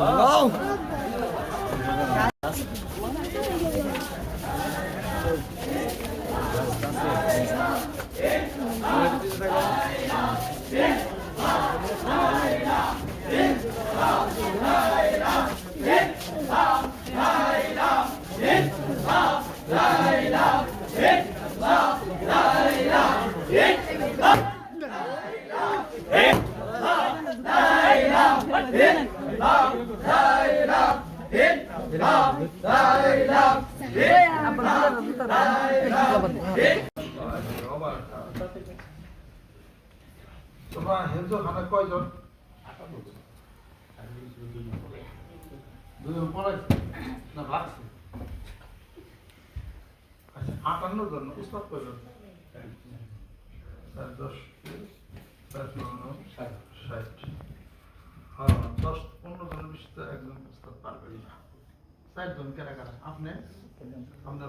তোমরা হেলছো খানা কয়জন? দুজন পড়াইছে না ভাগছে আচ্ছা আটান্ন জন উস্তাদ কয়জন? দশ পনেরো ষাট হ্যাঁ দশ পনেরো জনের বেশি তো একজন উস্তাদ পারবেন না। চারজন কেনা কেনা আপনি? আপনার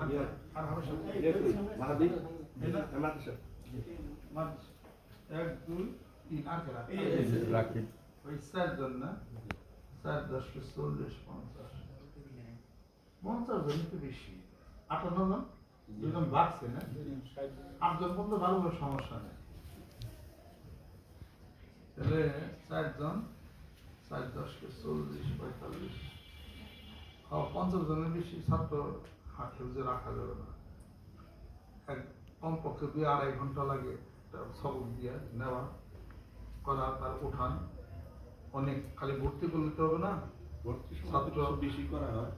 আর- আর হবে এক দুই তিন আর রাখি। ওই চারজন না। চার দশ চল্লিশ পঞ্চাশ। পঞ্চাশ জন একটু বেশি। আটান্ন জন? দুজন বাড়ছে না? আটজন পর্যন্ত ভালো সমস্যা নেই। তাহলে চারজন চার দশকে চল্লিশ পঁয়তাল্লিশ। পঞ্চাশ জনের বেশি ছাত্র হাতে যে রাখা যাবে না। কমপক্ষে দুই আড়াই ঘণ্টা লাগে। একটা সবক দিয়ে নেওয়া করা তার উঠান। অনেক খালি ভর্তি করলে তো হবে না? ছাত্র বেশি করা হয়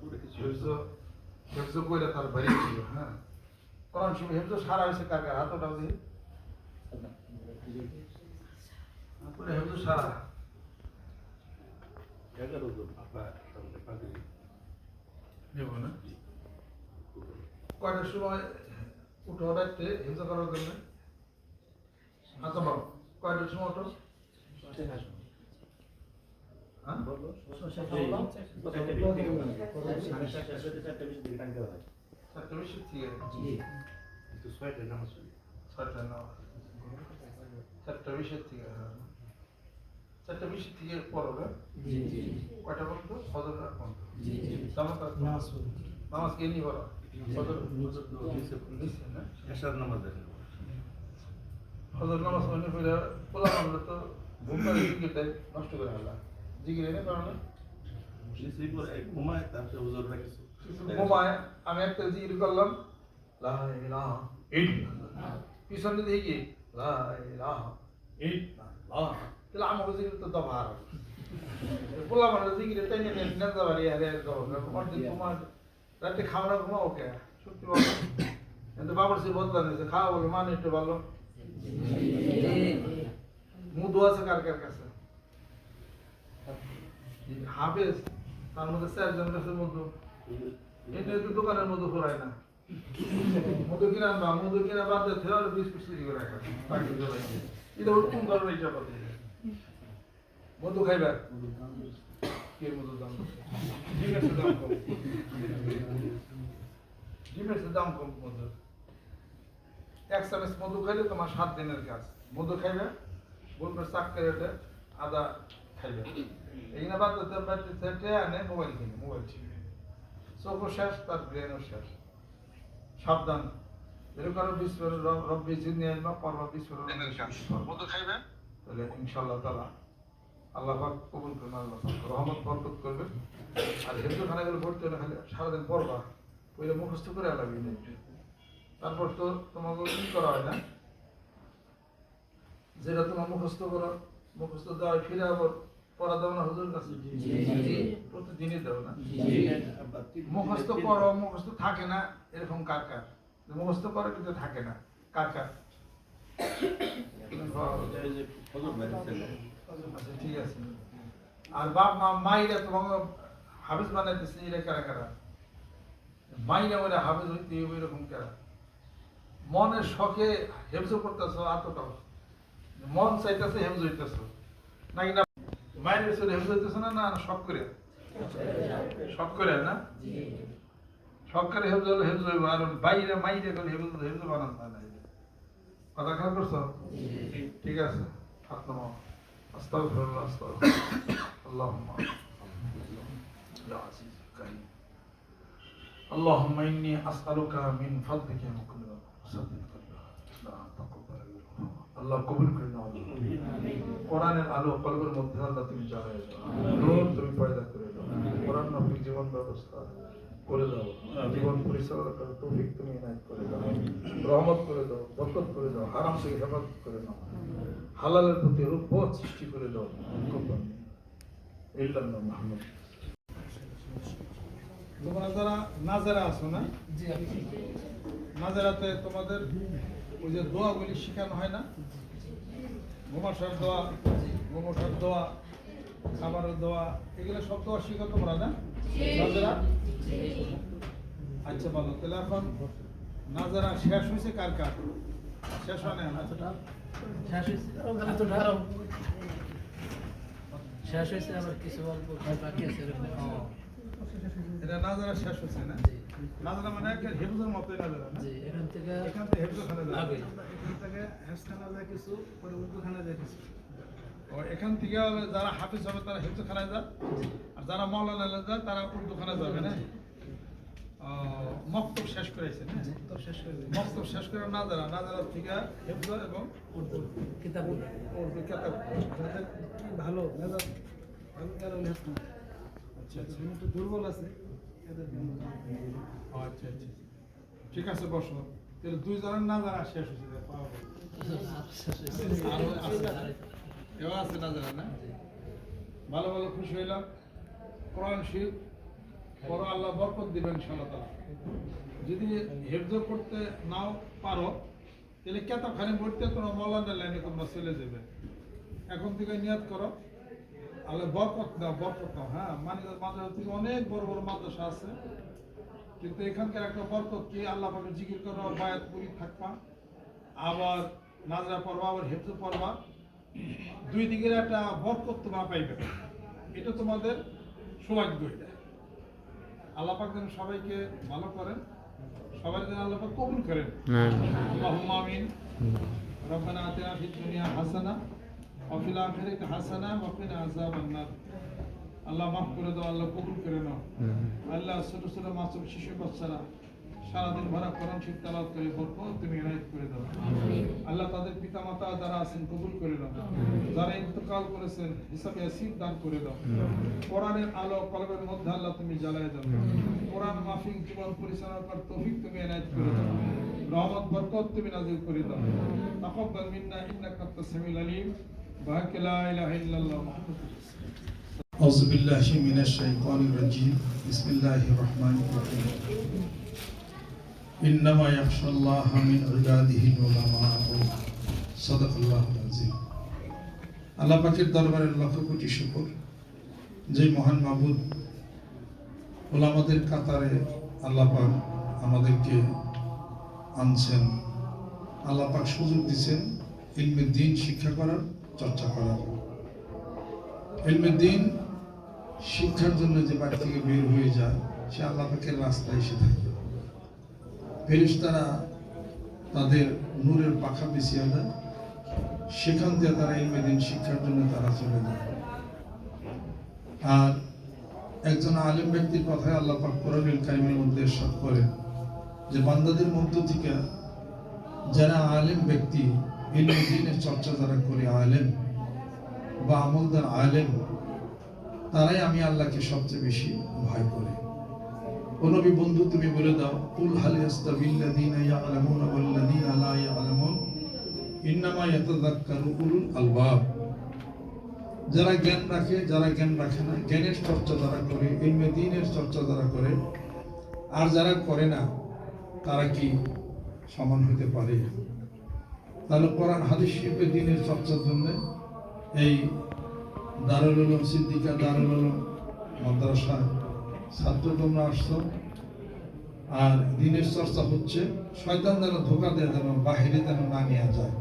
হেফজ কইরা তার বাড়ি ছিল হ্যাঁ। কোরআন শরীফ হেফজ সারা হয়েছে কার কার? হাতটা দিয়ে। পুরো হেফজ সারা। এগারো জন আপনার নেব না। কয়টার সময় উঠো রাখতে হেফজ করার জন্য? আচ্ছা কয়টার সময় উঠো হ্যাঁ? চারটে বেশি নামাজ পড়ি। ছয়টা নাও চারটা বিশের থেকে হ্যাঁ। চারটা বিশের থেকে পড়বে কয়টা পর্যন্ত ফজর পর্যন্ত জামাত আর- নামাজ কে নিয়ে পড়া? ফজর? নামাজ ফজর নামাজ মানে পড়া পোলা আমরা তো ঘুম জিকির দেয় নষ্ট করে হালা জিকির এনে কারণে করে ঘুমায় তারপরে হুজুর রাখিস ঘুমায় আমি একটা জিকির করলাম লা ইলাহা ইল্লাল্লাহ পিছনে দিয়ে কি লা ইলাহা ইল্লাল্লাহ তাহলে আমার জিকির তো দফা আর পোলা মানে জিকির টেনে নেতা বাড়ি আরে রাতে খাওয়া না ঘুমাও কে সত্যি বলো কিন্তু বাবার সে বদলা নিয়েছে খাওয়া বলো মানে একটু ভালো মুদু আছে কার কার কাছে। হাফেজ, তার মধ্যে চারজন কাছে মধু এটা তো দোকানের মধু ফুরায় না। মধু কিনা আনবা, মধু কিনা বাদ দিয়ে থেওয়ার বিশ পিস চুরি করে রাখা। এটা ওরকম কারণে এটা কথা মধু খাইবা? মধু দাম ডিমের দাম কম। ডিমের এক চামচ মধু খাইলে তোমার সাত দিনের কাজ। মধু খাইবে বলবে চাক করে ওঠে, আদা খাইবে। এই না বাদ দিতে বাড়িতে আনে মোবাইল কিনে মোবাইল ছিনে চোখও শেষ তার ব্রেনও শেষ। সাবধান। এরকম বিস্ফোরণ রব্বি জিনিয়ে আনবা পর্বা বিস্ফোরণ মধু খাইবে? তাহলে ইনশাল্লাহ তালা আল্লাহ পাক কবুল করবেন আল্লাহ রহমত বরকত করবে আর হেফজো খানা গেলে ভর্তি হলে খালি সারাদিন পড়বা ওইটা মুখস্থ করে লাগবে তারপর তো তোমাকে কি করা হয় না? যেটা তোমার মুখস্থ করো মুখস্থ দেওয়া হয়, ফিরে আবার পড়া দাও না হুজুর কাছে? প্রতিদিনই দাও না? মুখস্থ করো মুখস্থ থাকে না এরকম কার কার? মুখস্থ করো কিন্তু থাকে না কার কার? ঠিক আছে। আর বাপ মা মাইরা তোমাকে হাফিজ বানাইতেছে এরা কারা কারা? মাইরা ওরা হাফিজ হইতে এরকম কারা? মনের শখে হেফজ করতেছ আত্মটাও মন চাইতেছে হেফজ হইতেছ নাকি না মায়ের পেছনে হেফজ হইতেছ না না শখ করে শখ করে না শখ করে হেফজ হলে হেফজ হইব আর বাইরে মাইরে গেলে হেফজ হেফজ বানান হয় না কথা খেয়াল করছো ঠিক আছে হাত নামাও আস্তাগফিরুল্লাহ আস্তাগফিরুল্লাহ আল্লাহুম্মা يا عزيز يا كريم اللهم إني أسألك من فضلك يا আল্লাহ কবুল করে নাও কোরআনের আলো কলবের মধ্যে আল্লাহ তুমি জ্বালিয়ে দাও। নূর তুমি পয়দা করে দাও। কোরআন নবী জীবন ব্যবস্থা করে দাও। জীবন পরিচালনা করে তৌফিক তুমি ইনায়ত করে দাও। রহমত করে দাও বরকত করে দাও হারাম থেকে হেফাজত করে দাও। হালালের প্রতি রূপ সৃষ্টি করে দাও। ইল্লাল্লাহ মুহাম্মদ। তোমরা যারা নাজারা আছো না? জি আমি নাজারাতে তোমাদের ওই যে দোয়াগুলি শেখানো হয় না? ঘুমাসার দোয়া ঘুমোঠার দোয়া খাবারের দোয়া এগুলো সব দোয়া শিখো তোমরা না? নাজারা আচ্ছা ভালো। তাহলে এখন নাজারা শেষ হয়েছে কার কার? শেষ হয় না এতটা? শেষ শেষ হয়েছে আবার কিছু অল্প বাকি আছে এটা নাজারা শেষ হয়েছে না? জি নাজারা মানে একটা হেফজের মতোই নাজারা না জি এখান থেকে এখান থেকে হেফজখানে যায়। আগে। এখান থেকে হেফজখানা যায় কিছু পরে উর্দুখানা যায় কিছু। ও এখান থেকে যারা হাফিজ হবে তারা হেফজখানায় যায়। আর যারা মৌলানা যায় তারা উর্দুখানা যাবে না? মক্তব শেষ করেছে না? তো শেষ হয়ে গেছে মক্তব শেষ করে না যারা না যারা থেকে হেফজ এবং উর্দু। কিতাবগুলো। উর্দু কেতাব। যাদের ভালো মেজাজ ভালো কারও না আচ্ছা আচ্ছা। দুর্বল আছে। আচ্ছা আচ্ছা। ঠিক আছে, বসো। তাহলে দুই জনের না? যারা শেষ হয়েছে ভালো ভালো, খুশি হইলাম। আল্লাহ বরকত দিবেন ইনশাআল্লাহ তাআলা। যদি হেফজ করতে নাও পারো, তাহলে কেতাবখানে পড়তে তোমরা মৌলানা লাইনে তোমরা চলে যাবে। এখন থেকে নিয়াত করো। আল্লাহ বরকত দাও বরকত দাও। হ্যাঁ মানে মাদ্রাসা থেকে অনেক বড় বড় মাদ্রাসা আছে। কিন্তু এখানকার একটা বরকত কি? আল্লাহ পাকে জিকির করো বায়াত করি থাকবা। আবার নাজরা পড়বা আবার হেফজ পড়বা। দুই দিকের একটা বরকত তোমরা পাইবে। এটা তোমাদের সৌভাগ্য এটা। আল্লাহ পাক যেন সবাইকে ভালো করেন সবাই যেন আল্লাহ পাক কবুল করেন। আল্লাহুম্মা আমিন। রব্বানা আতিনা ফিদ দুনিয়া হাসানা। ওয়া ফিল আখিরাতি হাসানা ওয়া কিনা আযাবান নার আল্লাহ মাফ করে দাও আল্লাহ কবুল করে নাও। আল্লাহ ছোট ছোট মাসুম শিশু বাচ্চারা সারাদিন ভরা কোরআন শরীফ তেলাওয়াত করে বরকত তুমি ইনায়েত করে দাও। আল্লাহ তাদের পিতা মাতা যারা আছেন কবুল করে দাও যারা ইন্তকাল করেছেন হিসাবে আসিফ দান করে দাও। কোরআনের আলো কলবের মধ্যে আল্লাহ তুমি জ্বালায় দাও। কোরআন মাফিক জীবন পরিচালনা করার তৌফিক তুমি ইনায়েত করে দাও। রহমত বরকত তুমি নাজিল করে দাও। তাকাব্বাল মিন্না ইন্নাকা আনতাস সামিউল আলিম। বাহাক লা ইলাহা ইল্লাল্লাহ মুহাম্মাদুর রাসূলুল্লাহ أعوذ بالله من الشيطان الرجيم بسم الله الرحمن الرحيم إنما يخشى الله من عباده العلماء صدق الله العظيم আল্লাহ পাকের দরবারে লক্ষ কোটি শুকর যে মহান মাবুদ ওলামাদের কাতারে আল্লাহ পাক আমাদেরকে আনছেন আল্লাহ পাক সুযোগ দিচ্ছেন ইলমে দিন শিক্ষা করার চর্চা করার ইলমে দিন শিক্ষার জন্য যে বাড়ি থেকে বের হয়ে যায়, সে আল্লাহ পাকের রাস্তায় এসে থাকে। ফেরিস্তারা তাদের নূরের পাখা বিছিয়ে দেয় সেখান থেকে তারা ইলমে দিন শিক্ষার জন্য তারা চলে যায়। আর একজন আলেম ব্যক্তির কথায় আল্লাহ পাক কোরআনুল কারিমের মধ্যে ইরশাদ করেন যে, বান্দাদের মধ্য থেকে যারা আলেম ব্যক্তি দিনের চর্চা যারা করে আলেম বা আমলদার আলেম, তারাই আমি আল্লাহকে সবচেয়ে বেশি ভয় করি। ও নবী বন্ধু, তুমি বলে দাও, কুল হাল ইয়াস্তাবিল্লাযীনা ইয়ালামুনা ওয়াল্লাযীনা লা ইয়ালামুন, ইন্নামা ইয়াতাযাক্কারু উলুল আলবাব। যারা জ্ঞান রাখে, যারা জ্ঞান রাখে না, জ্ঞানের চর্চা যারা করে, ইলমে দ্বীনের চর্চা যারা করে, আর যারা করে না, তারা কি সমান হতে পারে? তাহলে কোরআন হাদিস শিল্পে দিনের চর্চার জন্য এই দারুল উলুম সিদ্দিকা, দারুল উলুম মাদ্রাসায় ছাত্র তোমরা আসছো। আর দিনের চর্চা হচ্ছে শয়তান যেন ধোকা দেয় যেন বাহিরে যেন না নেওয়া যায়।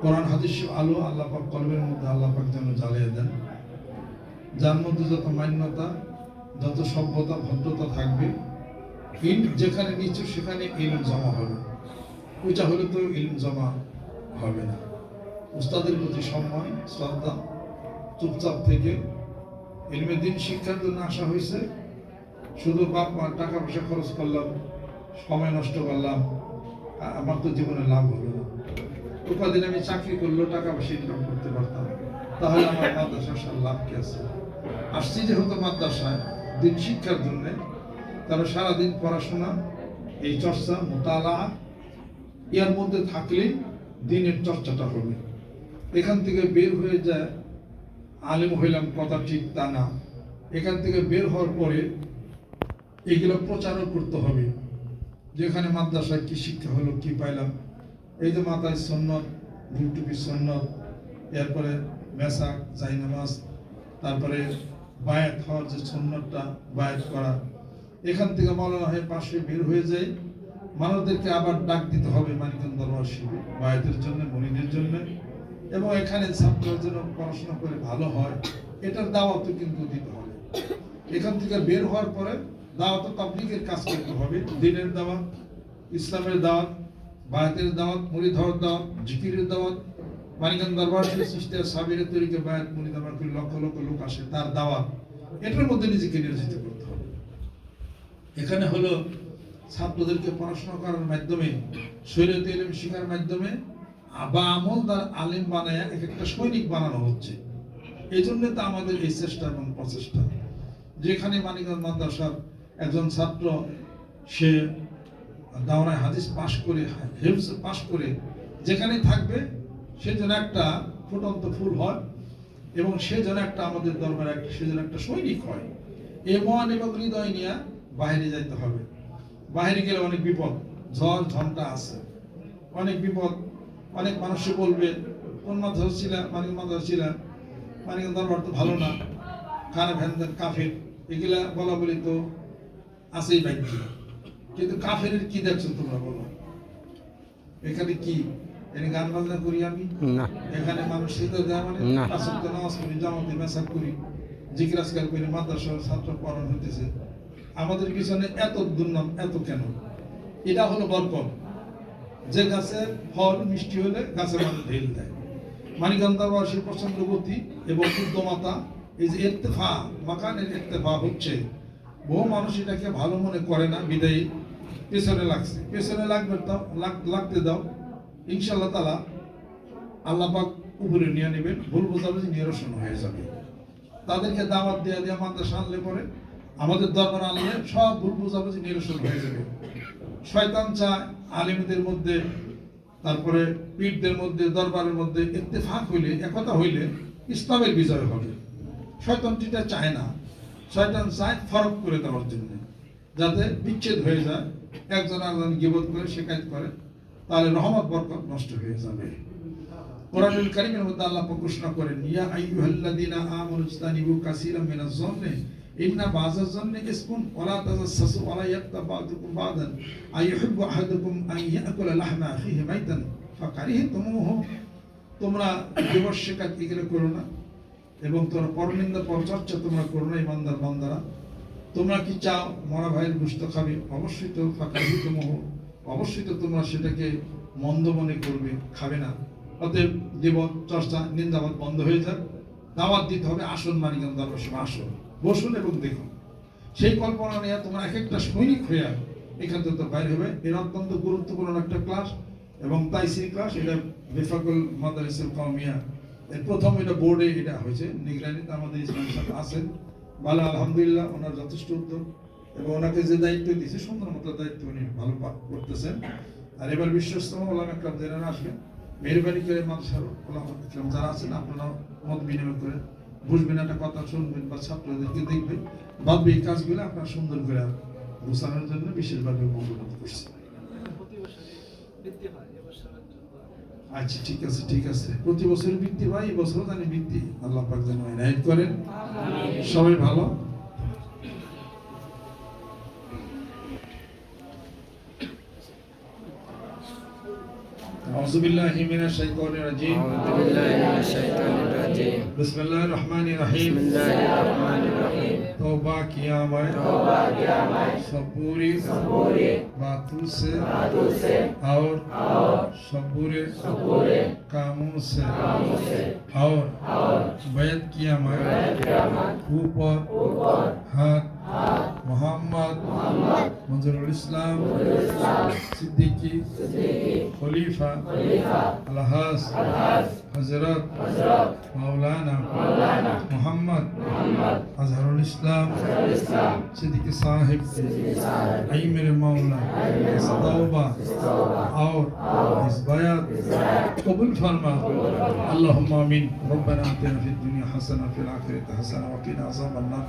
কোরআন, হাদিস, আলো আল্লাহ পাক কলবের মধ্যে আল্লাহ পাক যেন জ্বালিয়ে দেন। যার মধ্যে যত মান্যতা, যত সভ্যতা, ভদ্রতা থাকবে যেখানে নিচু সেখানে ইল জমা হবে। ওইটা হলে তো ইল জমা হবে না। উস্তাদের প্রতি সম্মান, শ্রদ্ধা, চুপচাপ থেকে ইলমে দিন শিক্ষার জন্য আসা হয়েছে। শুধু বাপ মা টাকা পয়সা খরচ করলাম, সময় নষ্ট করলাম আমার তো জীবনে লাভ হলো না। উপাদিন আমি চাকরি করলেও টাকা পয়সা ইনকাম করতে পারতাম তাহলে আমার মাদ্রাসার সার লাভ কি আছে? আসছি যেহেতু মাদ্রাসায়, দিন শিক্ষার জন্যে তারা সারাদিন পড়াশোনা, এই চর্চা মোতালা এর মধ্যে থাকলে দিনের চর্চাটা হবে। এখান থেকে বের হয়ে যায় আলেম হইলাম কথা ঠিক তা না। এখান থেকে বের হওয়ার পরে এগুলো প্রচারও করতে হবে। যেখানে মাদ্রাসায় কি শিক্ষা হলো, কি পাইলাম। এই যে মাথায় সন্ন্যত ভুটুপি সন্ন্যত, এরপরে মেসাক, জাইনামাজ, তারপরে বায়াত হওয়ার যে সন্ন্যতটা, বায়াত করা। এখান থেকে মৌলানা হয় পাশে বের হয়ে যায়। মানুষদেরকে আবার ডাক দিতে হবে মানিকন দরবার শিবে বায়াতের জন্য মনিদের জন্য। এবং এখানে ছাত্ররা যেন পড়াশোনা করে ভালো হয়, এটার দাওয়াতও কিন্তু দিতে হবে। এখান থেকে বের হওয়ার পরে দাওয়াত তাবলিগের কাজ করতে হবে। দিনের দাওয়াত, ইসলামের দাওয়াত, বায়াতের দাওয়াত মুড়ি ধরার দাওয়াত, জিকিরের দাওয়াত। মানিকান দরবার সৃষ্টি সাবিরের তরিকে বায়াত মুড়ি দাওয়াত করে লক্ষ লক্ষ লোক আসে, তার দাওয়াত। এটার মধ্যে নিজেকে নিয়োজিত করতে হবে। এখানে হলো ছাত্রদেরকে পড়াশোনা করার মাধ্যমে, শরীয়ত ইলম শেখার মাধ্যমে বা আমলদার আলিম বানায় এক একটা সৈনিক বানানো হচ্ছে। এই জন্য তো আমাদের এই চেষ্টা এবং প্রচেষ্টা। যেখানে মানিকগঞ্জ মাদ্রাসার একজন ছাত্র, সে দাওরায় হাদিস পাশ করে, হেফজ পাশ করে যেখানে থাকবে, সে যেন একটা ফুটন্ত ফুল হয় এবং সে যেন একটা আমাদের দরবারে একটা সে যেন একটা সৈনিক হয়। এ মন এবং হৃদয় নিয়ে বাইরে যাইতে হবে। বাইরে গেলে অনেক বিপদ। ঝড় ঝমটা আছে। অনেক বিপদ অনেক মানুষ বলবে কোন মাদ্রাসা ছিল মানিক মাদ্রাসা ছিল মানিক দরবার তো ভালো না। খানা ভ্যানদের কাফের। এগুলা বলা বলি তো আছেই বাধ্য কিন্তু কাফের কি দেখছ তোমরা বলো? এখানে কি? এখানে গান বাজনা করি আমি? এখানে মানুষ শীত দেওয়া মানে নামাজ করি জামাতে মেসাক করি জিজ্ঞাসকার করি মাদ্রাসার ছাত্র পড়ানো হইতেছে। আমাদের পিছনে এত দুর্নাম, এত কেন? এটা হলো বরকত। যে গাছের ফল মিষ্টি হলে গাছের মধ্যে ঢেল দেয়। মানিকান্দাবাসী প্রচণ্ড গতি এবং বুদ্ধমাতা এই যে ইর্তেফা মাকানের ইর্তেফা হচ্ছে, বহু মানুষ এটাকে ভালো মনে করে না, বিদায়ী। পেছনে লাগছে। পেছনে লাগবে লাগ- লাগতে দাও। ইনশাল্লাহ তালা আল্লাহ পাক উপরে নিয়ে নেবেন, ভুল বোঝাবুঝি নিরসন হয়ে যাবে। তাদেরকে দাওয়াত দেওয়া দেওয়া মাদ্রাসা আনলে পরে আমাদের দরবার আনলে সব ভুল বোঝাবুঝি নিরসন হয়ে যাবে। শয়তান চায় আলিমদের মধ্যে, তারপরে পীরদের মধ্যে, দরবারের মধ্যে ইত্তেফাক হইলে, একতা হইলে ইসলামের বিজয় হবে। শয়তানটিটা চায় না, শয়তান চায় ফরক করে দেওয়ার জন্য। যাতে বিচ্ছেদ হয়ে যায়, একজন একজন গিবত করে শেখায়ত করে, তাহলে রহমত, বরকত নষ্ট হয়ে যাবে। কোরআনুল কারীমের মধ্যে আল্লাহ ঘোষণা করেন, ইয়া আইয়ুহাল্লাযীনা আমানু ইজতানিবু কাসীরাম মিনাজ যন্নি ইন্না বাযাজ যন্নি ইসকুন ওয়ালা তাজাসসু ওয়ালা ইয়াক্তাব বা'দুকুম বা'দান আইয়ুহিব্বু আহাদুকুম আন ইয়াকুলা লাহমা আখিহি মাইতান ফাকারিহতুমুহু তোমরা দিবস শেখাত এগুলো করো না, এবং তোমরা পরনিন্দা পরচর্চা তোমরা করো না, ইমানদার বান্দারা। তোমরা কি চাও মরা ভাইয়ের গুস্ত খাবে? অবশ্যই তো ফাকারিহতুমুহ অবশ্যই তো তোমরা সেটাকে মন্দ মনে করবে, খাবে না। অতএব দেব চর্চা, নিন্দাবাদ বন্ধ হয়ে যাক। দাওয়াত দিতে হবে, আসন মানিকান দরবার আসন। বসুন এবং দেখুন। সেই কল্পনা নিয়ে তোমরা এক একটা সৈনিক হয়ে এখান থেকে তো বাইরে হবে। এর অত্যন্ত গুরুত্বপূর্ণ একটা ক্লাস এবং তাইসির ক্লাস এটা বেফাকুল মাদারিসুল কওমিয়া। এর প্রথম এটা বোর্ডে এটা হয়েছে নিগরানিতে আমাদের ইসলাম সাহেব আছেন। ভালো আলহামদুলিল্লাহ, ওনার যথেষ্ট উদ্যোগ এবং ওনাকে যে দায়িত্ব দিয়েছে, সুন্দর মতো দায়িত্ব উনি ভালো করতেছেন। আর এবার বিশ্বস্ত ওলাম একরাম যারা আসবেন, মেহরবানি করে মানুষের ওলাম ইকরাম যারা আছেন আপনারা মত বিনিময় করে বুঝবেন একটা কথা শুনবেন বা ছাত্রদেরকে দেখবেন। ভাববে এই কাজগুলো আপনার সুন্দর করে গোছানোর জন্য বিশেষভাবে অনুরোধ করছি। আচ্ছা ঠিক আছে ঠিক আছে। প্রতি বছর বৃদ্ধি হয় এই বছরও জানি বৃদ্ধি। আল্লাহ পাক যেন এনায়ত করেন। সবাই ভালো? اعوذ باللہ من الشیطان الرجیم. اعوذ باللہ من الشیطان الرجیم. بسم اللہ الرحمن الرحیم. بسم اللہ الرحمن الرحیم. توبہ کیا میں توبہ صبوری صبوری باتوں سے. باتوں سے. اور اور کاموں سے. کاموں سے. اور اور بیعت کیا میں بیعت اوپر اوپر ہاتھ ہاتھ محمد محمد মঞ্জুরুল ইসলাম সিদ্দিকি খলিফা আলহাস حضرت مولانا محمد أزهر الإسلام صدق صاحب أي میرے مولا اس توبہ اور اس بیعت قبول فرما. اللهم آمين ربنا آتنا في الدنيا حسنة في الآخرة حسنة وقنا عذاب النار.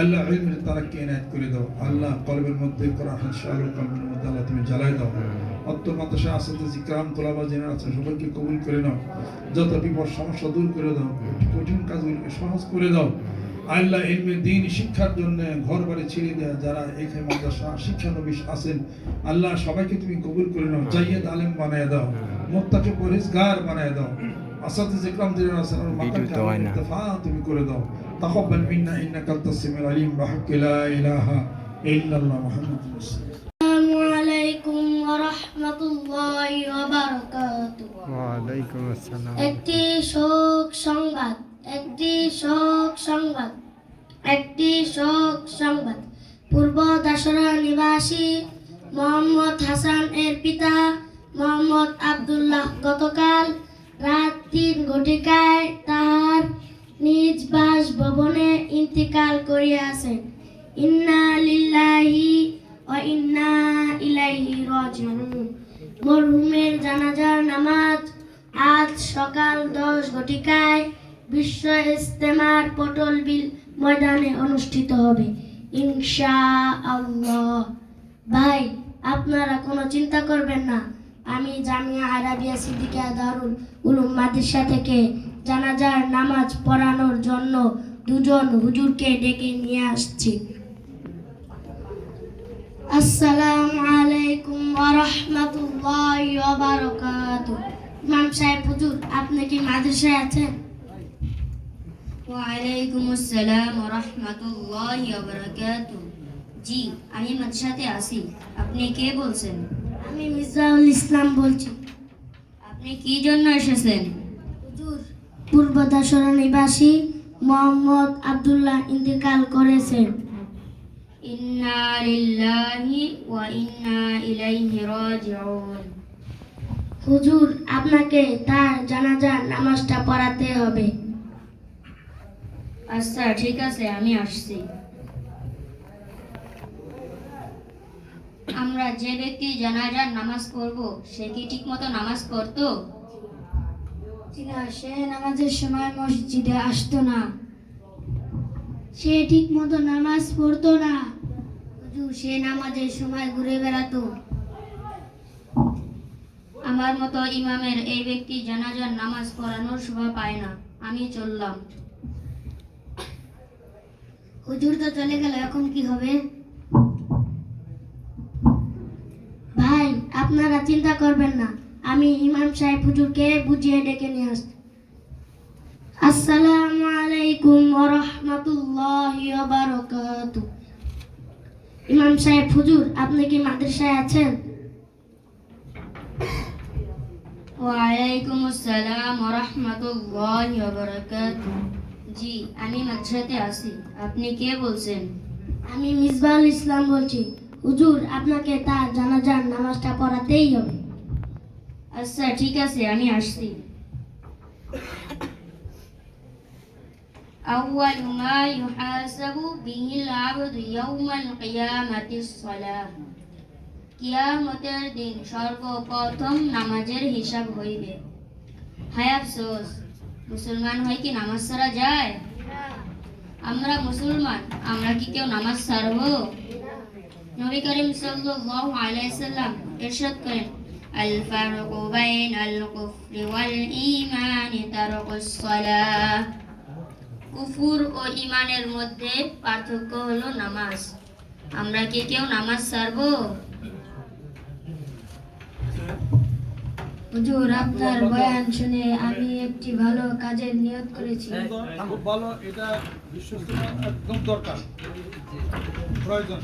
الله علم التركينات كل دو الله قلب المدد قرآن شعر قلب المدد من جلاله অত্য মাদ্রাসা আসাতে জিক্রাম তোলাবা জেনে আছে সবাইকে কবুল করে নাও যত বিপদ সমস্যা দূর করে দাও কঠিন কাজগুলোকে সহজ করে দাও আল্লাহ ইলমের দিন শিক্ষার জন্য ঘর বাড়ি ছেড়ে দেয়া যারা এখানে মাদ্রাসা শিক্ষানবিশ আছেন আল্লাহ সবাইকে তুমি কবুল করে নাও জাইয়েদ আলেম বানায় দাও মোত্তাকে পরিষ্কার বানায় দাও আসাতে জিক্রাম দিনের আসার মাকাকে তো হয় না। ইত্তেফা তুমি করে দাও تقبل منا انك انت السميع العليم بحق لا اله الا الله محمد رسول الله একটি শোক সংবাদ একটি শোক সংবাদ একটি শোক সংবাদ। পূর্ব দাসরা নিবাসী মোহাম্মদ হাসান এর পিতা মোহাম্মদ আব্দুল্লাহ গতকাল রাত তিন ঘটিকায় তাহার নিজ বাসভবনে ইন্তিকাল করিয়াছেন। ইন্না লিল্লাহি ও ইন্না ইলাইহি রাজিউন। মরহুমের জানাজার নামাজ আজ সকাল দশ ঘটিকায় বিশ্ব ইস্তেমার পটল বিল ময়দানে অনুষ্ঠিত হবে। ইনশা আল্লাহ। ভাই, আপনারা কোনো চিন্তা করবেন না। আমি জামিয়া আরাবিয়া সিদ্দিকা দারুল উলুম মাদ্রাসা থেকে জানাজার নামাজ পড়ানোর জন্য দুজন হুজুরকে ডেকে নিয়ে আসছি। আসসালামু আলাইকুম ওয়া রাহমাতুল্লাহি ওয়া বারাকাতুহু ইমাম সাহেব হুজুর আপনি কি মাদ্রাসায় আছেন? আসসালাম ওয়া রাহমাতুল্লাহি ওয়া বারাকাতুহু জি আমি মাদ্রাসাতে আছি। আপনি কে বলছেন? আমি মির্জাউল ইসলাম বলছি। আপনি কি জন্য এসেছেন? হুজুর পূর্ব দাসরা নিবাসী মোহাম্মদ আব্দুল্লাহ ইন্তেকাল করেছেন। ইন্না লিল্লাহি ওয়া ইন্না ইলাইহি রাজিউন হুজুর আপনাকে তার জানাজার নামাজটা পড়াতে হবে। আচ্ছা ঠিক আছে আমি আসছি। আমরা যে ব্যক্তি জানাজার নামাজ পড়ব সে কি ঠিকমতো নামাজ পড়তো? না সে নামাজের সময় মসজিদে আসতো না। সে ঠিক মতো নামাজ পড়তো না। সে নামাজের সময় ঘুরে বেড়াতো। আমার মতো ইমামের এই ব্যক্তি জানাজার নামাজ পড়ানোর শোভা পায় না। আমি চললাম। হুজুর তো চলে গেল, এখন কি হবে? ভাই, আপনারা চিন্তা করবেন না। আমি ইমাম সাহেব হুজুরকে বুঝিয়ে ডেকে নিয়ে আসছি। আসসালামু আলাইকুম ওয়া রাহমাতুল্লাহি ওয়া ইমাম সাহেব হুজুর আপনি কি মাদ্রাসায় আছেন? ওয়ালাইকুম আসসালাম ওয়া রাহমাতুল্লাহি ওয়া বারাকাতুহু। জি আমি মাদ্রাসাতে আছি। আপনি কে বলছেন? আমি মিসবাউল ইসলাম বলছি। হুজুর আপনাকে তার জানাজার নামাজটা পড়াতেই হবে। আচ্ছা ঠিক আছে আমি আসছি। أول ما يحاسب به العبد يوم القيامة الصلاة কিয়ামতের দিন সর্বপ্রথম নামাজের হিসাব হইবে হায় আফসোস মুসলমান হয় কি নামাজ ছাড়া যায় আমরা মুসলমান আমরা কি কেউ নামাজ ছাড়বো নবী করিম সাল্লাল্লাহু আলাইহি সাল্লাম ইরশাদ করেন আল ফারুকু বাইনাল কুফরি ওয়াল ঈমানি তারকুস সালাহ কুফুর ও ঈমানের মধ্যে পার্থক্য হলো নামাজ। আমরা কি কেউ নামাজ ছাড়বো? হুজুর, আপনার বয়ান শুনে আমি একটি ভালো কাজের নিয়ত করেছি। খুব ভালো এটা বিশ্বস্ত একদম দরকার। প্রয়োজন।